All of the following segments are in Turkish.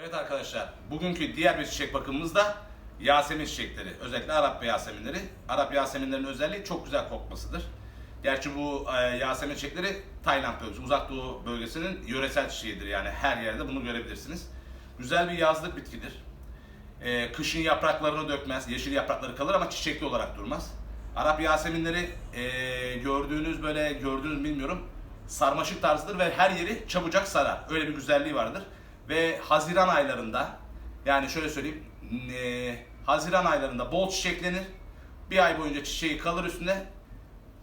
Evet arkadaşlar, bugünkü diğer bir çiçek bakımımız da Yasemin çiçekleri. Özellikle Arap Yaseminleri. Arap Yaseminlerin özelliği çok güzel kokmasıdır. Gerçi bu e, Yasemin çiçekleri Tayland bölgesi, Uzak Doğu bölgesinin yöresel çiçeğidir. Yani her yerde bunu görebilirsiniz. Güzel bir yazlık bitkidir. E, kışın yapraklarını dökmez, yeşil yaprakları kalır ama çiçekli olarak durmaz. Arap Yaseminleri e, gördüğünüz böyle gördüğünüz bilmiyorum sarmaşık tarzıdır ve her yeri çabucak sarar. Öyle bir güzelliği vardır. Ve Haziran aylarında yani şöyle söyleyeyim e, Haziran aylarında bol çiçeklenir. Bir ay boyunca çiçeği kalır üstünde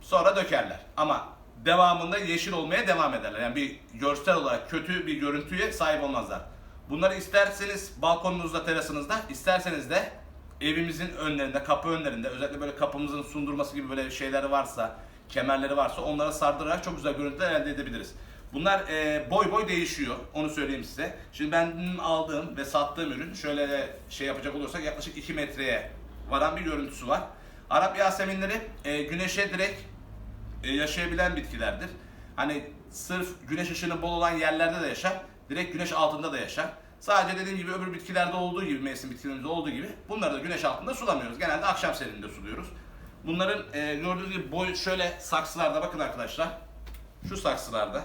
sonra dökerler. Ama devamında yeşil olmaya devam ederler. Yani bir görsel olarak kötü bir görüntüye sahip olmazlar. Bunları isterseniz balkonunuzda, terasınızda, isterseniz de evimizin önlerinde, kapı önlerinde, özellikle böyle kapımızın sundurması gibi böyle şeyleri varsa, kemerleri varsa onlara sardırarak çok güzel görüntüler elde edebiliriz. Bunlar e, boy boy değişiyor, onu söyleyeyim size. Şimdi ben aldığım ve sattığım ürün şöyle şey yapacak olursak yaklaşık 2 metreye varan bir görüntüsü var. Arap Yaseminleri e, güneşe direkt e, yaşayabilen bitkilerdir. Hani sırf güneş ışığının bol olan yerlerde de yaşar, direkt güneş altında da yaşar. Sadece dediğim gibi öbür bitkilerde olduğu gibi, mevsim bitkilerimizde olduğu gibi bunları da güneş altında sulamıyoruz. Genelde akşam serininde suluyoruz. Bunların e, gördüğünüz gibi boy şöyle saksılarda bakın arkadaşlar. Şu saksılarda,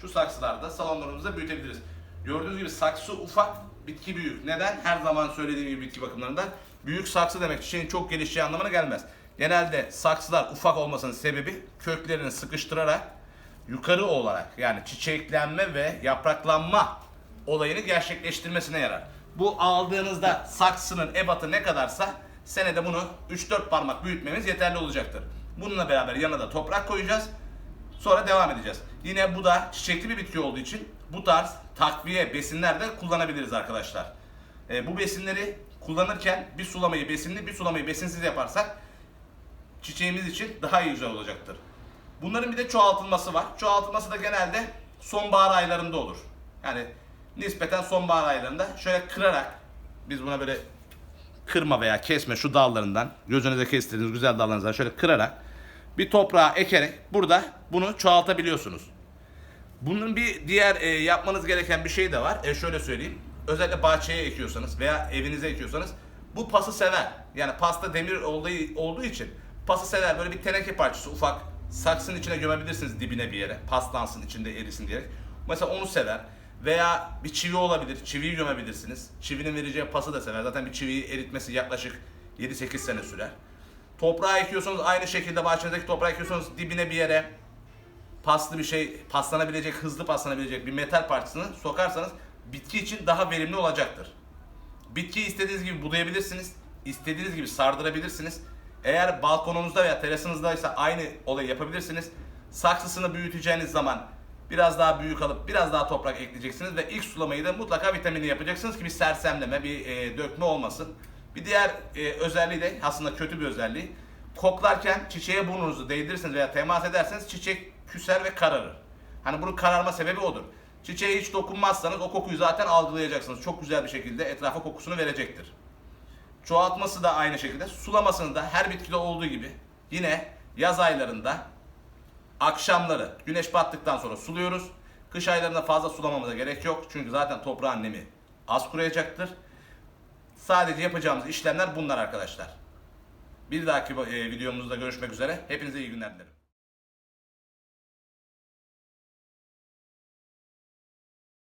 şu saksılarda salonlarımızda büyütebiliriz. Gördüğünüz gibi saksı ufak, bitki büyük. Neden? Her zaman söylediğim gibi bitki bakımlarında büyük saksı demek çiçeğin çok gelişeceği anlamına gelmez. Genelde saksılar ufak olmasının sebebi köklerini sıkıştırarak yukarı olarak yani çiçeklenme ve yapraklanma olayını gerçekleştirmesine yarar. Bu aldığınızda saksının ebatı ne kadarsa senede bunu 3-4 parmak büyütmemiz yeterli olacaktır. Bununla beraber yanına da toprak koyacağız. Sonra devam edeceğiz. Yine bu da çiçekli bir bitki olduğu için bu tarz takviye besinler de kullanabiliriz arkadaşlar. E, bu besinleri kullanırken bir sulamayı besinli bir sulamayı besinsiz yaparsak çiçeğimiz için daha iyi güzel olacaktır. Bunların bir de çoğaltılması var. Çoğaltılması da genelde sonbahar aylarında olur. Yani nispeten sonbahar aylarında şöyle kırarak biz buna böyle kırma veya kesme şu dallarından göz önünüze kestiğiniz güzel dallarınızdan şöyle kırarak bir toprağa ekerek burada bunu çoğaltabiliyorsunuz. Bunun bir diğer e, yapmanız gereken bir şey de var. E, şöyle söyleyeyim. Özellikle bahçeye ekiyorsanız veya evinize ekiyorsanız bu pası sever. Yani pasta demir olduğu, olduğu için pası sever. Böyle bir teneke parçası ufak saksının içine gömebilirsiniz dibine bir yere. Paslansın içinde erisin diyerek. Mesela onu sever. Veya bir çivi olabilir. Çiviyi gömebilirsiniz. Çivinin vereceği pası da sever. Zaten bir çiviyi eritmesi yaklaşık 7-8 sene sürer. Toprağa ekiyorsanız aynı şekilde bahçenizdeki toprağa ekiyorsanız dibine bir yere paslı bir şey, paslanabilecek, hızlı paslanabilecek bir metal parçasını sokarsanız bitki için daha verimli olacaktır. Bitkiyi istediğiniz gibi budayabilirsiniz. istediğiniz gibi sardırabilirsiniz. Eğer balkonunuzda veya terasınızdaysa aynı olayı yapabilirsiniz. Saksısını büyüteceğiniz zaman biraz daha büyük alıp biraz daha toprak ekleyeceksiniz ve ilk sulamayı da mutlaka vitaminli yapacaksınız ki bir sersemleme, bir e, dökme olmasın. Bir diğer e, özelliği de aslında kötü bir özelliği. Koklarken çiçeğe burnunuzu değdirirseniz veya temas ederseniz çiçek küser ve kararır. Hani bunun kararma sebebi odur. Çiçeğe hiç dokunmazsanız o kokuyu zaten algılayacaksınız. Çok güzel bir şekilde etrafa kokusunu verecektir. Çoğaltması da aynı şekilde. Sulamasını da her bitkide olduğu gibi yine yaz aylarında akşamları güneş battıktan sonra suluyoruz. Kış aylarında fazla sulamamıza gerek yok. Çünkü zaten toprağın nemi az kuruyacaktır. Sadece yapacağımız işlemler bunlar arkadaşlar. Bir dahaki e, videomuzda görüşmek üzere. Hepinize iyi günler dilerim.